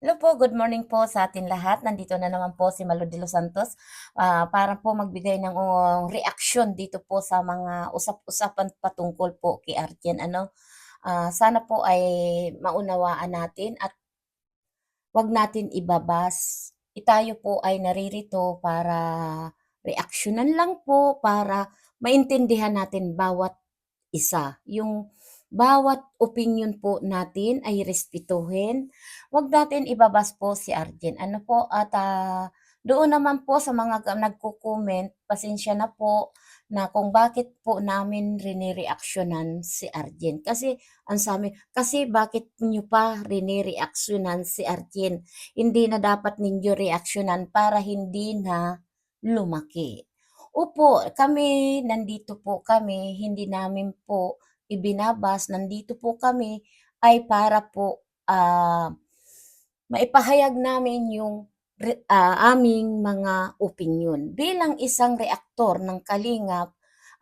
Hello po, good morning po sa atin lahat. Nandito na naman po si Malo de los Santos ah, para po magbigay ng uh, reaksyon dito po sa mga usap-usapan patungkol po kay Arjen. Ano, Ah, sana po ay maunawaan natin at wag natin ibabas. Itayo po ay naririto para reaksyonan lang po para maintindihan natin bawat isa. Yung bawat opinion po natin ay respetuhin. Wag natin ibabas po si Arjen. Ano po at ah, doon naman po sa mga ga- nagko-comment, pasensya na po na kung bakit po namin rinireaksyonan si Arjen. Kasi ang sabi, kasi bakit nyo pa rinireaksyonan si Arjen? Hindi na dapat ninyo reaksyonan para hindi na lumaki. Opo, kami, nandito po kami, hindi namin po ibinabas, nandito po kami ay para po ah, maipahayag namin yung ah, aming mga opinion. Bilang isang reaktor ng Kalingap,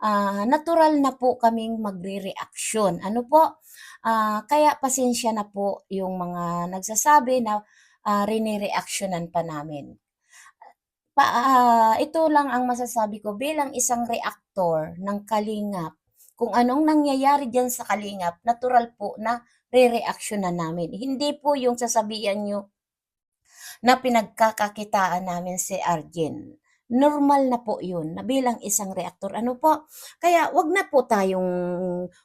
ah, natural na po kaming magre-reaksyon. Ano po? Ah, kaya pasensya na po yung mga nagsasabi na uh, rinireaksyonan pa namin. Pa, ah, ito lang ang masasabi ko bilang isang reaktor ng Kalingap. Kung anong nangyayari dyan sa Kalingap, natural po na re-reaksyonan namin. Hindi po yung sasabihan nyo na pinagkakakitaan namin si Arjen. Normal na po yun na bilang isang reaktor. Ano po? Kaya wag na po tayong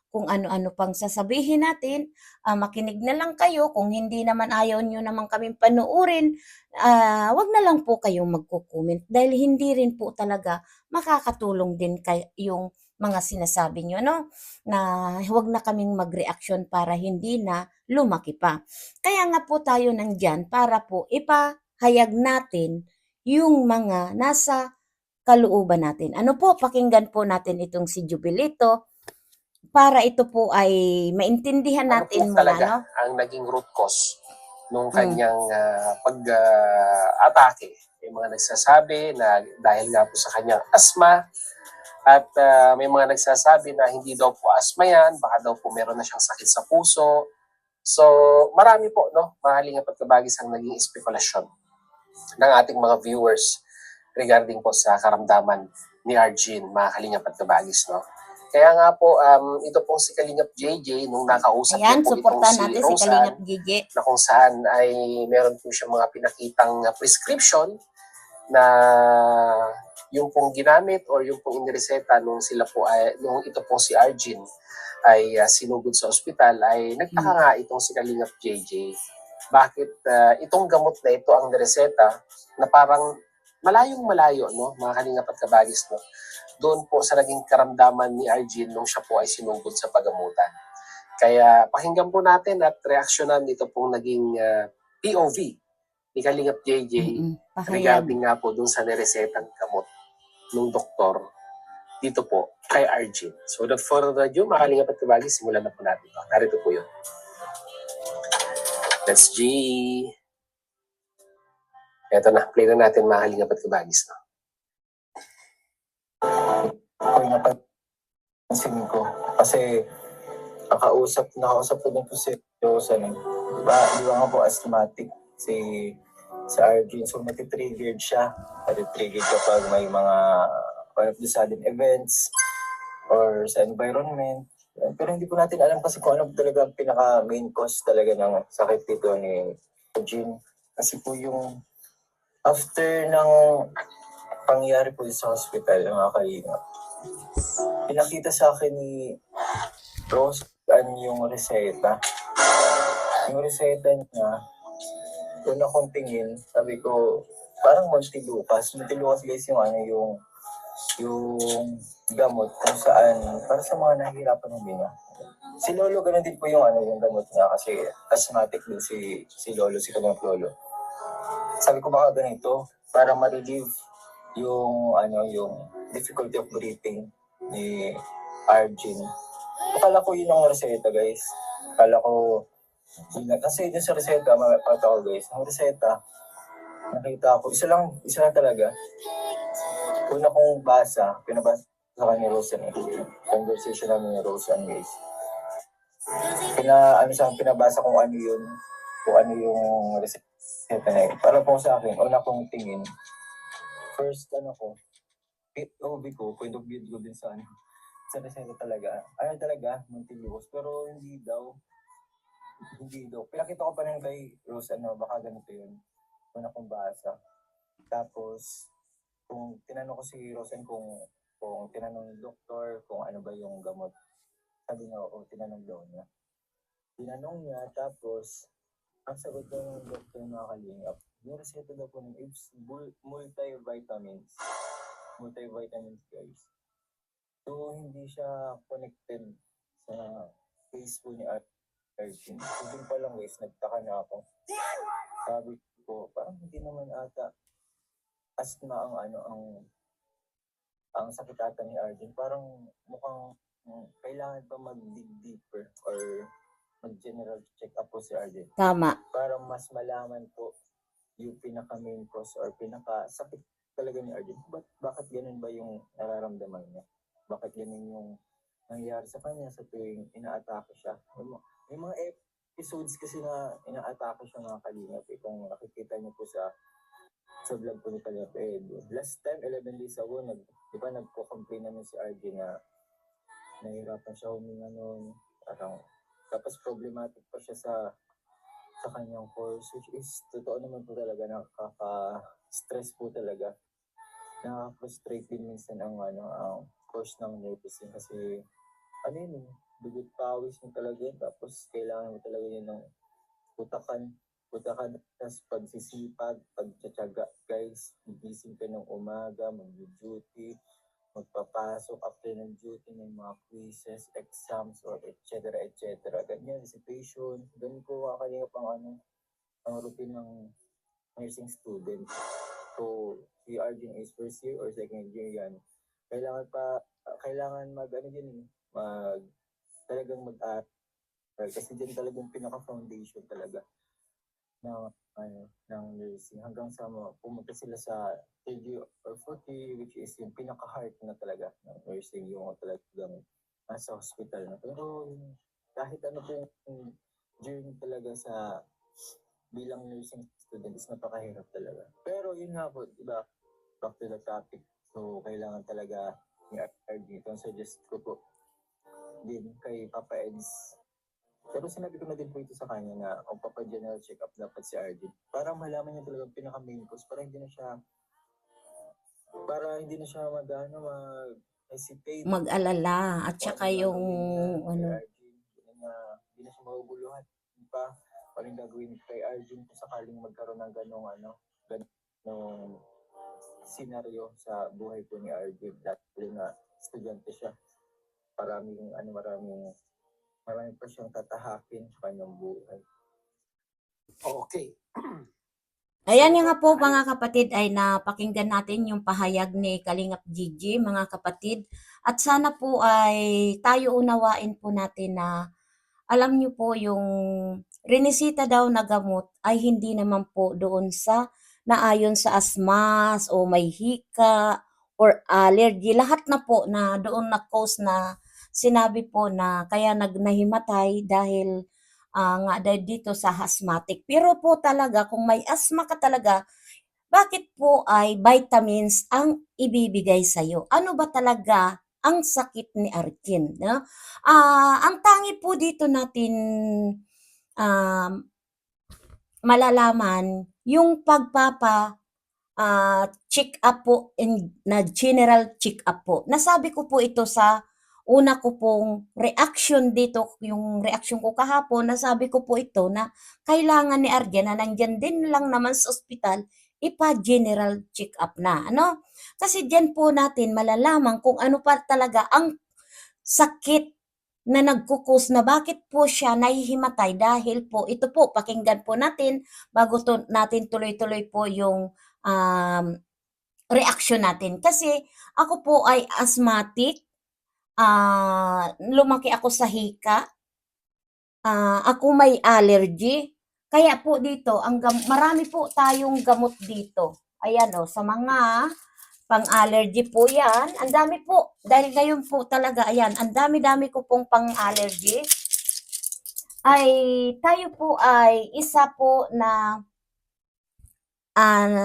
kung ano-ano pang sasabihin natin. Ah, makinig na lang kayo. Kung hindi naman ayaw nyo naman kaming panuurin, ah, wag na lang po kayong magko-comment dahil hindi rin po talaga makakatulong din kay yung mga sinasabi nyo, no? Na huwag na kaming mag-reaction para hindi na lumaki pa. Kaya nga po tayo nandyan para po ipahayag natin yung mga nasa kalooban natin. Ano po, pakinggan po natin itong si Jubilito para ito po ay maintindihan ano natin po mula, talaga no? ang naging root cause nung Mm. kanyang ah, pag-atake. may mga nagsasabi na dahil nga po sa kanyang asma at ah, may mga nagsasabi na hindi daw po asma yan, baka daw po meron na siyang sakit sa puso. So, marami po, no, mahaling at kabagis ang naging espekulasyon ng ating mga viewers regarding po sa karamdaman ni Arjun, mga kalingap at kabagis, no. Kaya nga po, um, ito pong si Kalingap JJ, nung nakausap Ayan, po itong si natin si Roseanne, Kalingap Gigi. na kung saan ay meron po siya mga pinakitang uh, prescription na yung pong ginamit or yung pong inireseta nung sila po ay nung ito pong si Arjun ay uh, sinugod sa ospital ay nagtaka Hmm. nga itong si Kalingap JJ bakit uh, itong gamot na ito ang nireseta na parang malayong malayo no mga Kalingap at Kabagis no doon po sa naging karamdaman ni Arjun nung siya po ay sinugod sa pagamutan. Kaya pakinggan po natin at reaksyonan dito pong naging uh, POV ni Kalingap JJ pahayag. regarding nga po dun sa niresetang gamot ng doktor dito po kay Arjun. So without further ado, mga kalingap at kabagi, simulan na po natin. ito. Narito po yun. Let's G. Ito na, play na natin mga kalingap at kabagis. No? ako yung napansin ko. Kasi, nakausap, nakausap ko din po si Josan. Eh. Di ba, di ba nga po asthmatic si si Arjun. So, natitriggered siya. Natitriggered kapag may mga one of the sudden events or sa environment. Pero hindi po natin alam kasi kung ano talaga ang pinaka main cause talaga ng sakit dito ni Arjun. Kasi po yung after ng pangyari po sa hospital, mga kalingap, pinakita sa akin ni Rose yung reseta. Yung reseta niya, una kong tingin, sabi ko, parang Montilucas. Montilucas guys yung ano, yung yung gamot kung saan, para sa mga nahihirapan huminga. Si Lolo, ganun din po yung ano, yung gamot niya kasi asthmatic din si, si Lolo, si kanyang Lolo. Sabi ko baka ganito, para ma-relieve yung ano yung difficulty of breathing ni Arjun. Akala ko yun ang reseta guys. Akala ko na- kasi dun sa reseta, mapapata ko guys, ang reseta, nakita ko, isa lang, isa lang talaga. Una kong basa, pinabasa sa kanya Rosan eh. Conversation namin ni Rosan guys. Pina, ano sa pinabasa kung ano yun, kung ano yung reseta na yun. Para po sa akin, una kong tingin, first ano ko, OB ko, point of view ko din sa ano, sa reseta talaga. Ano talaga, Montiluos. Pero hindi daw, hindi daw. Pinakita ko pa rin kay Rose, ano, baka ganito yun. Una kong basa. Tapos, kung tinanong ko si Rosen kung kung tinanong ng doktor kung ano ba yung gamot, sabi niya, o tinanong daw niya. Tinanong niya, tapos, ang sagot daw ng doktor mga kalingap, yung reseta daw po ng it's multivitamins. Multivitamins, guys. So, hindi siya connected sa case po ni Art 13. So dun palang guys, nagtaka na ako. Sabi ko, parang hindi naman ata asthma ang ano, ang ang sakit ata ni Arjun. Parang mukhang mm, kailangan pa mag-dig deeper or mag-general check-up po si Arjun. Tama. Para mas malaman po yung pinaka-main cause or pinaka-sakit talaga ni Arjun. But bakit ganun ba yung nararamdaman niya? Bakit ganun yung nangyayari sa kanya sa tuwing inaatake siya? Yung, may mga episodes kasi na ina-atake siya mga kalingap. Eh, kung nakikita niyo po sa sa vlog po ni Kalingap Ed. Last time, 11 days ago, nag, di ba nagko-complain naman si RJ na nahihirapan siya huminga noon. Parang, tapos problematic pa siya sa sa kanyang course, which is, totoo naman po talaga, nakaka-stress po talaga. Nakaka-frustrate din minsan ang, ano, ang course ng nursing kasi, ano yun, eh, dugot pawis mo talaga yun, tapos kailangan mo talaga yun ng putakan, putakan, tapos pagsisipag, pagtsatsaga, guys, gigising ka ng umaga, mag-duty, magpapasok after ng duty ng mga quizzes, exams, or et cetera, et cetera. Ganyan, situation. Ganun po kakalinga pang ano, ang routine ng nursing student. So, si Arjun is first year or second year yan. Kailangan pa, kailangan mag, ano din, mag, talagang mag-aral. Kasi dyan talagang pinaka-foundation talaga ng ano, ng nursing hanggang sa pumunta sila sa third year or fourth year which is yung pinaka-heart na talaga ng nursing yung talagang nasa hospital na. Pero kahit ano po yung journey talaga sa bilang nursing student is napakahirap talaga. Pero yun nga po, di ba, back to the topic. So, kailangan talaga ni RD. Ito ang suggest ko po din kay Papa Eds pero sinabi ko na din po ito sa kanya na kung papa-general check-up dapat si RD. Para malaman niya talaga ang pinaka-main cause. Para hindi na siya para hindi na siya mag, ano, mag-hesitate. Mag-alala. At saka yung, ano, Hindi na, hindi na siya mahuguluhan. Hindi pa, paling gagawin kay Arjun kung sakaling magkaroon ng ganong, ano, ganong senaryo sa buhay po ni Arjun. Dahil na estudyante siya. Siyang tatahakin sa kanyang buhay. Okay. Ayan nga po mga kapatid ay napakinggan natin yung pahayag ni Kalingap Gigi mga kapatid at sana po ay tayo unawain po natin na alam niyo po yung rinisita daw na gamot ay hindi naman po doon sa naayon sa asmas o may hika or allergy lahat na po na doon na cause na sinabi po na kaya nagnahimatay dahil ah, nga dahil dito sa asthmatic. Pero po talaga, kung may asthma ka talaga, bakit po ay vitamins ang ibibigay sa'yo? Ano ba talaga ang sakit ni Arkin? No? Ah, ang tangi po dito natin um, malalaman yung pagpapa ah, check up po in, na general check up po. Nasabi ko po ito sa una ko pong reaction dito, yung reaction ko kahapon, nasabi ko po ito na kailangan ni Arjen na nandyan din lang naman sa ospital, ipa-general check-up na. Ano? Kasi dyan po natin malalaman kung ano pa talaga ang sakit na nagkukus na bakit po siya nahihimatay dahil po ito po pakinggan po natin bago to, natin tuloy-tuloy po yung um, reaction natin kasi ako po ay asthmatic ah lumaki ako sa hika. Ah, ako may allergy. Kaya po dito, ang gam- marami po tayong gamot dito. Ayan o, sa mga pang-allergy po yan. Ang dami po. Dahil ngayon po talaga, ayan, ang dami-dami ko pong pang-allergy. Ay, tayo po ay isa po na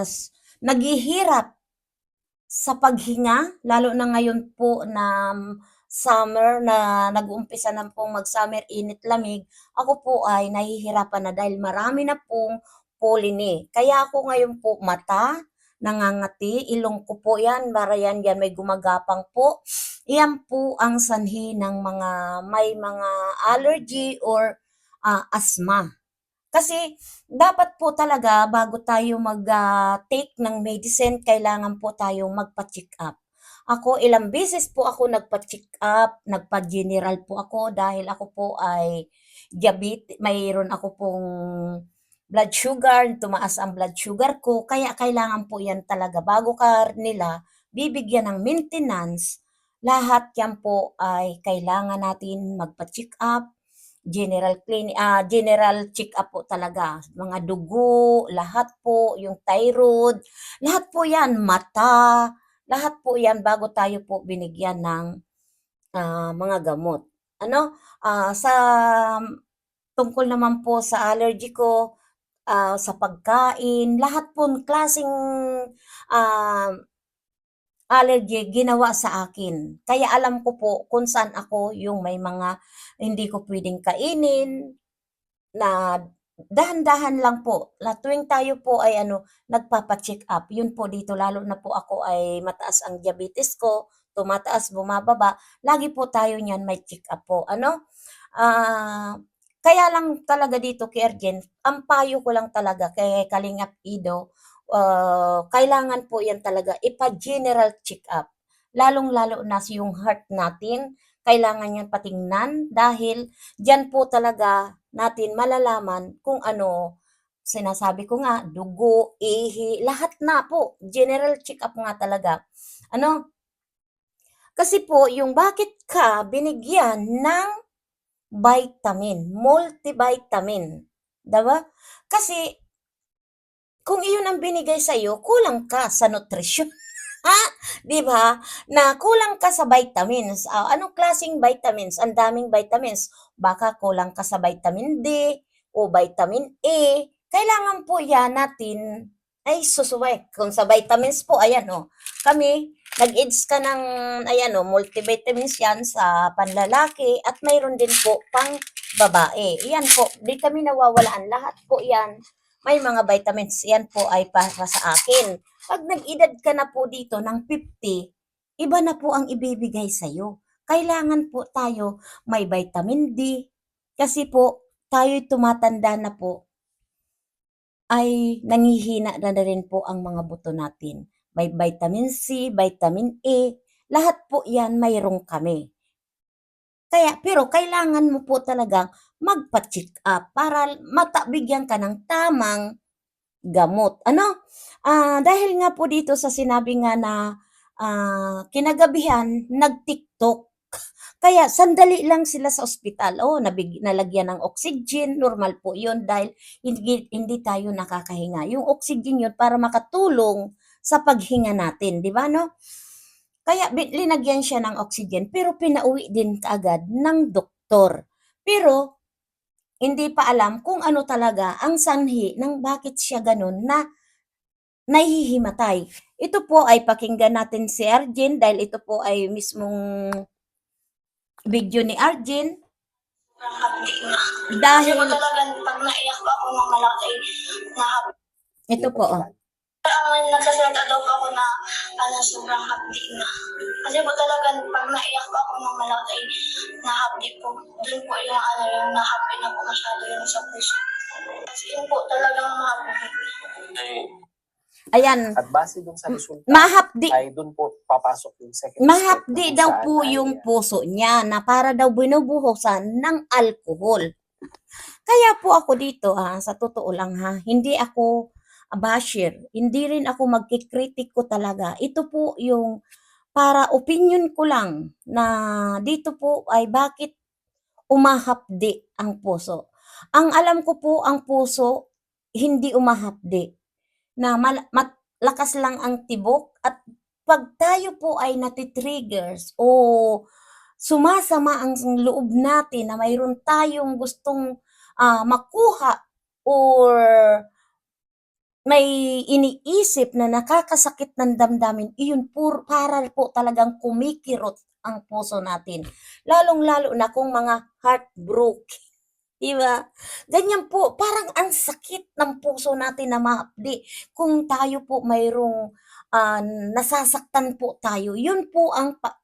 s- naghihirap sa paghinga, lalo na ngayon po na summer na nag-uumpisa na pong mag-summer init lamig, ako po ay nahihirapan na dahil marami na pong pollen Kaya ako ngayon po mata, nangangati, ilong ko po yan, para yan, yan may gumagapang po. Yan po ang sanhi ng mga may mga allergy or ah, asthma. Kasi dapat po talaga bago tayo mag-take ng medicine, kailangan po tayong magpa-check up. Ako, ilang beses po ako nagpa-check up, nagpa-general po ako dahil ako po ay diabetes, mayroon ako pong blood sugar, tumaas ang blood sugar ko, kaya kailangan po yan talaga. Bago ka nila bibigyan ng maintenance, lahat yan po ay kailangan natin magpa-check up, general clinic, ah, general check up po talaga. Mga dugo, lahat po, yung thyroid, lahat po yan, mata, lahat po yan bago tayo po binigyan ng ah, mga gamot. Ano? Ah, sa tungkol naman po sa allergy ko, ah, sa pagkain, lahat po klaseng ah, allergy ginawa sa akin. Kaya alam ko po kung saan ako yung may mga hindi ko pwedeng kainin na dahan-dahan lang po. La tuwing tayo po ay ano, nagpapa-check up. Yun po dito lalo na po ako ay mataas ang diabetes ko, tumataas, bumababa. Lagi po tayo niyan may check up po. Ano? Ah, kaya lang talaga dito kay Arjen, ang payo ko lang talaga kay Kalingap Ido, ah, kailangan po yan talaga ipa-general check up. Lalong-lalo na yung heart natin, kailangan yan patingnan dahil diyan po talaga natin malalaman kung ano sinasabi ko nga, dugo, ihi, lahat na po. General check up nga talaga. Ano? Kasi po, yung bakit ka binigyan ng vitamin, multivitamin. Diba? Kasi, kung iyon ang binigay sa'yo, kulang ka sa nutrisyon. Ha? Di ba? Na kulang ka sa vitamins. Ah, anong klaseng vitamins? Ang daming vitamins. Baka kulang ka sa vitamin D o vitamin A. Kailangan po yan natin ay susuway. Kung sa vitamins po, ayan o. Kami, nag-aids ka ng, ayan o, multivitamins yan sa panlalaki at mayroon din po pang babae. Yan po, di kami nawawalaan. Lahat po yan. May mga vitamins. Yan po ay para sa akin. Pag nag-edad ka na po dito ng 50, iba na po ang ibibigay sa'yo. Kailangan po tayo may vitamin D. Kasi po, tayo'y tumatanda na po ay nangihina na, na rin po ang mga buto natin. May vitamin C, vitamin A, lahat po yan mayroong kami. Kaya, pero kailangan mo po talagang magpa-check up para matabigyan ka ng tamang gamot. Ano? Ah, dahil nga po dito sa sinabi nga na ah, kinagabihan, nag-TikTok. Kaya sandali lang sila sa ospital. Oh, nabig, nalagyan ng oxygen, normal po 'yun dahil hindi, hindi tayo nakakahinga. Yung oxygen 'yun para makatulong sa paghinga natin, di ba no? Kaya linagyan siya ng oxygen pero pinauwi din kaagad ng doktor. Pero hindi pa alam kung ano talaga ang sanhi ng bakit siya ganun na nahihimatay. Ito po ay pakinggan natin si Arjen dahil ito po ay mismong video ni Arjen dahil po talagang pag naiyak ako ng malaki, ito po oh. Ang nagsasalita daw po ako na ano, sobrang hapdi na. Kasi po talagang pag naiyak ako ng malaki, nahapdi po. Doon po yung ano, yung nahapdi na po masyado yung sa puso. Kasi yun po talagang mahapdi. Ayan, At base dun sa resulta, mahapdi ay dun po papasok yung second mahapdi step daw po ay, yung puso niya na para daw binubuhusan ng alkohol. Kaya po ako dito ha, sa totoo lang ha, hindi ako basher, hindi rin ako magkikritik ko talaga. Ito po yung para opinion ko lang na dito po ay bakit umahapdi ang puso. Ang alam ko po ang puso hindi umahapdi na mal- mat- lakas lang ang tibok at pag tayo po ay natitriggers o sumasama ang loob natin na mayroon tayong gustong ah, makuha or may iniisip na nakakasakit ng damdamin, iyon pur para po talagang kumikirot ang puso natin. Lalong-lalo na kung mga heartbroken, 'di ba? Ganyan po, parang ang sakit ng puso natin na mahapdi kung tayo po mayroong, ah, nasasaktan po tayo. Yun po ang pa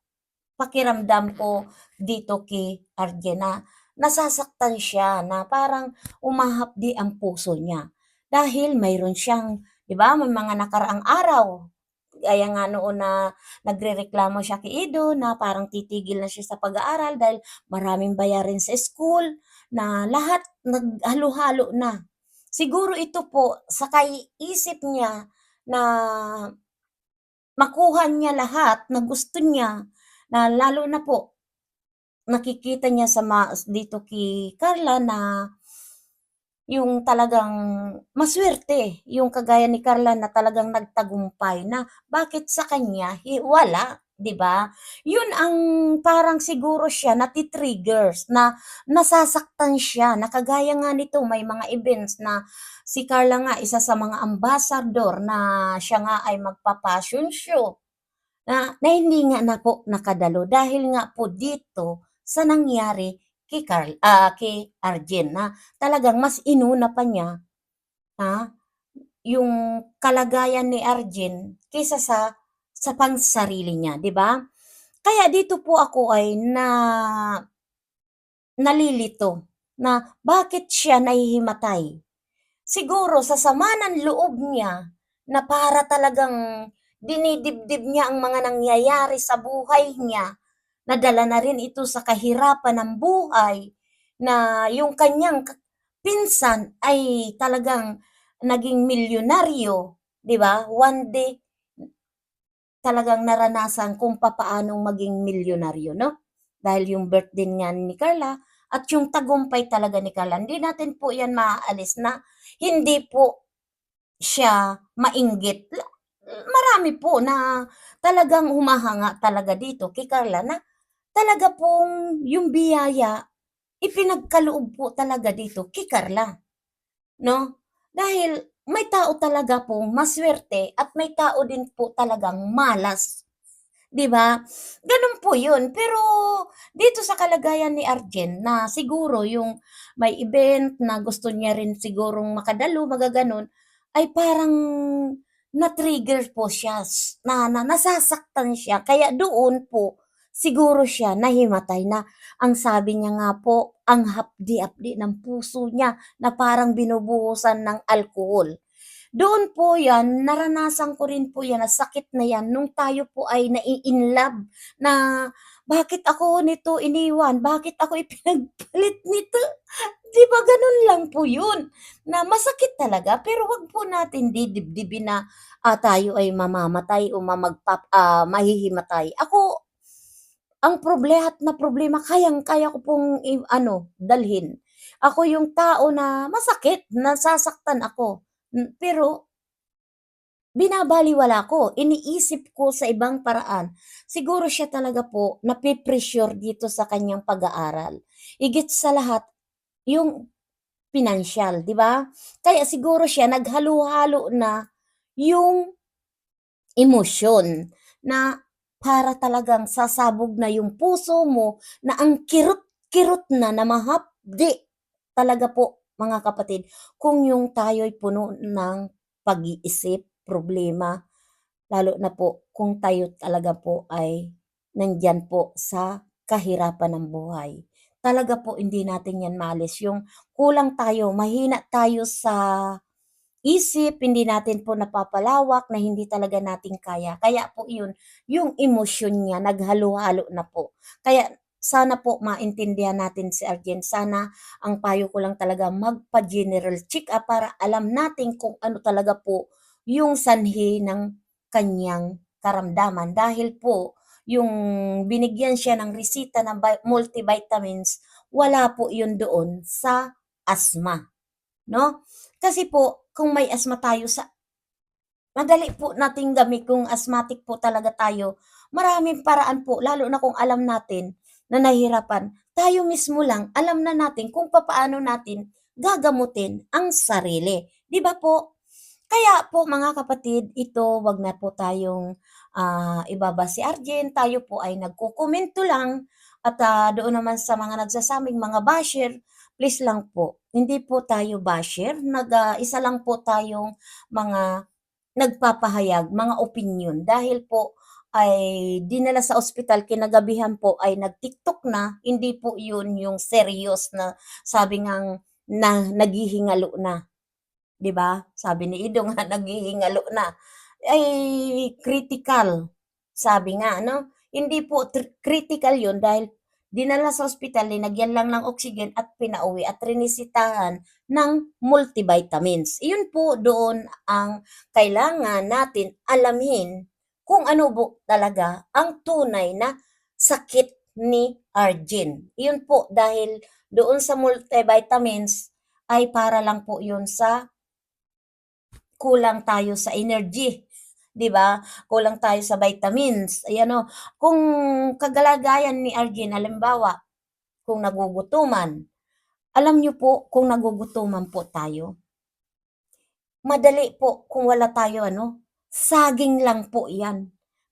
pakiramdam ko dito kay Arjen na nasasaktan siya na parang umahapdi ang puso niya. Dahil mayroon siyang 'di ba, may mga nakaraang araw, gaya nga noon na nagrereklamo siya kay Ido na parang titigil na siya sa pag-aaral dahil maraming bayarin sa school, na lahat naghalo-halo na. Siguro ito po sa kaiisip niya na makuha niya lahat na gusto niya, na lalo na po nakikita niya sa ma dito kay Carla na yung talagang masuwerte, yung kagaya ni Carla na talagang nagtagumpay na bakit sa kanya wala, 'di ba? Yun ang parang siguro siya nati-triggers na nasasaktan siya na kagaya nga nito may mga events na si Carla nga isa sa mga ambassador na siya nga ay magpa-fashion show na na hindi nga na po nakadalo dahil nga po dito sa nangyari kay Carl ah, kay Arjen na talagang mas inuna pa niya, ah, yung kalagayan ni Arjen kaysa sa sa pansarili niya, 'di ba? Kaya dito po ako ay na nalilito na bakit siya nahihimatay. Siguro sa sama ng loob niya na para talagang dinidibdib niya ang mga nangyayari sa buhay niya, nadala na rin ito sa kahirapan ng buhay na yung kanyang ka pinsan ay talagang naging milyonaryo, 'di ba? One day talagang naranasan kung papaanong maging milyonaryo, 'no? Dahil yung birthday nga ni Carla at yung tagumpay talaga ni Carla, hindi natin po 'yan maaalis na hindi po siya mainggit. Marami po na talagang humahanga talaga dito kay Carla na talaga pong yung biyaya ipinagkaloob po talaga dito kay Carla, 'no? Dahil may tao talaga pong masuwerte at may tao din po talagang malas, 'di ba? Gano'n po 'yun. Pero dito sa kalagayan ni Arjen na siguro yung may event na gusto niya rin sigurong makadalo, mga gano'n, ay parang na-trigger po siya na na nasasaktan siya kaya doon po siguro siya nahimatay na ang sabi niya nga po, ang hapdi-hapdi ng puso niya na parang binubuhusan ng alkohol. Doon po 'yan, naranasan ko rin po 'yan na sakit na 'yan nung tayo po ay nai-inlove na, "Bakit ako nito iniwan? Bakit ako ipinagpalit nito?" 'Di ba gano'n lang po 'yun, na masakit talaga pero 'wag po natin didibdibin na, ah, tayo ay mamamatay o ma magpap ah, mahihimatay. Ako ang proble lahat na problema kayang-kaya ko pong ano, dalhin. Ako yung tao na masakit, nasasaktan ako, hmm, pero binabalewala ko, iniisip ko sa ibang paraan. Siguro siya talaga po nape-pressure dito sa kanyang pag-aaral. Higit sa lahat, yung pinansiyal, 'di ba? Kaya siguro siya naghalo-halo na yung emosyon na para talagang sasabog na yung puso mo na ang kirot-kirot na na mahapdi talaga po, mga kapatid, kung yung tayo'y puno ng pag-iisip, problema, lalo na po kung tayo talaga po ay nandiyan po sa kahirapan ng buhay. Talaga po hindi natin 'yan maalis, yung kulang tayo, mahina tayo sa isip, hindi natin po napapalawak na hindi talaga natin kaya. Kaya po 'yun, yung emosyon niya naghalo-halo na po. Kaya sana po maintindihan natin si Arjen, sana ang payo ko lang talaga magpa-general check-up para alam natin kung ano talaga po yung sanhi ng kaniyang karamdaman. Dahil po yung binigyan siya ng resita ng vi multivitamins, wala po 'yun doon sa asthma, 'no? Kasi po kung may asthma tayo sa madali po nating gami kung asthmatic po talaga tayo, maraming paraan po lalo na kung alam natin na nahihirapan, tayo mismo lang alam na natin kung papaano natin gagamutin ang sarili, 'di ba po? Kaya po mga kapatid, ito wag na po tayong, ah, ibaba si Arjen, tayo po ay nagkokomento lang. At, ah, doon naman sa mga nagsasabing mga basher, please lang po, hindi po tayo basher, nag ah, isa lang po tayong mga nagpapahayag, mga opinyon. Dahil po ay dinala sa ospital kinagabihan po ay nag-TikTok na, hindi po 'yun yung serious na sabi ngang na naghihingalo na, 'di ba? Sabi ni Ido nga naghihingalo na, ay critical, sabi nga ano, hindi po critical 'yun dahil dinala sa ospital, linagyan lang ng oxygen at pinauwi at rinisitahan ng multivitamins. Iyon po doon ang kailangan natin alamin kung ano po talaga ang tunay na sakit ni Arjen. Iyon po dahil doon sa multivitamins ay para lang po 'yun sa kulang tayo sa energy, 'di ba? Kulang tayo sa vitamins. Ayan o, kung kagalagayan ni Arjen halimbawa, kung nagugutuman, alam niyo po kung nagugutuman po tayo, madali po kung wala tayo ano, saging lang po 'yan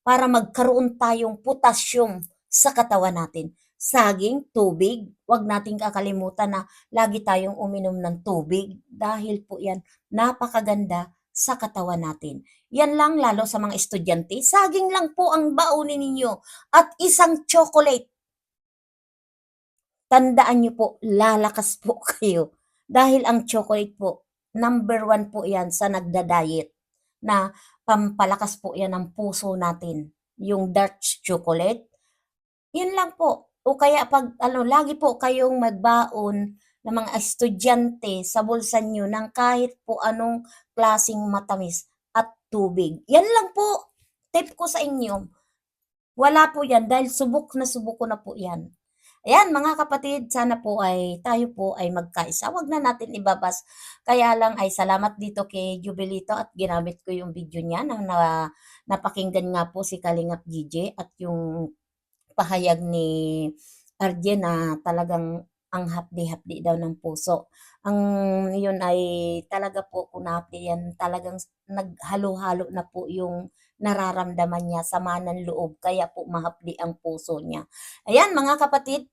para magkaroon tayong potassium sa katawan natin. Saging, tubig, 'wag nating kakalimutan na lagi tayong uminom ng tubig dahil po 'yan napakaganda sa katawan natin. 'Yan lang lalo sa mga estudyante, saging lang po ang baunin ninyo at isang chocolate. Tandaan niyo po, lalakas po kayo dahil ang chocolate po, number one po 'yan sa nagda-diet na pampalakas po 'yan ng puso natin, yung dark chocolate. 'Yun lang po o kaya 'pag ano, lagi po kayong magbaon ng mga estudyante sa bulsa niyo ng kahit po anong klaseng matamis at tubig. 'Yan lang po, tip ko sa inyo. Wala po 'yan dahil subok na subok ko na po 'yan. Ayan mga kapatid, sana po ay tayo po ay magkaisa, 'wag na natin ibabas. Kaya lang ay salamat dito kay Jovelito at ginamit ko yung video niya na na napakinggan nga po si Kalingap GJ at yung pahayag ni Arjen na talagang ang hapdi-hapdi daw ng puso. Ang yun ay talaga po kung yan, talagang naghalo-halo na po yung nararamdaman niya, sama ng loob, kaya po mahapdi ang puso niya. Ayan mga kapatid,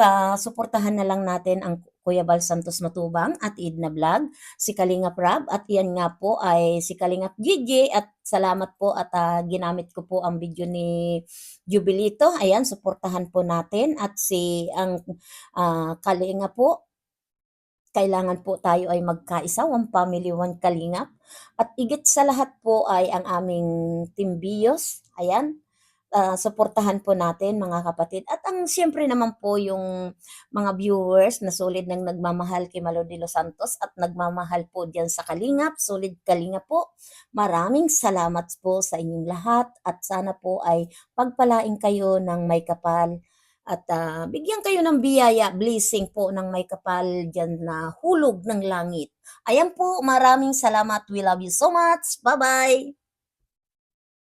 ah, suportahan na lang natin ang Kuya Bal Santos Matubang at Idna Vlog, si Kalingap Rab at iyan nga po ay si Kalingap Gigi at salamat po at ah, ginamit ko po ang video ni Jubilito. Ayan, suportahan po natin at si ang ah, Kalinga po kailangan po tayo ay magkaisa, one family, one kalingap. At igit sa lahat po ay ang aming Team Bios. Ayan, ah, suportahan po natin mga kapatid. At ang siyempre naman po yung mga viewers na solid nang nagmamahal kay Malo de los Santos at nagmamahal po diyan sa Kalingap, solid Kalingap po. Maraming salamat po sa inyong lahat at sana po ay pagpalain kayo ng may kapal at ah, bigyan kayo ng biyaya, blessing po ng may kapal diyan na hulog ng langit. Ayan po, maraming salamat. We love you so much. Bye-bye.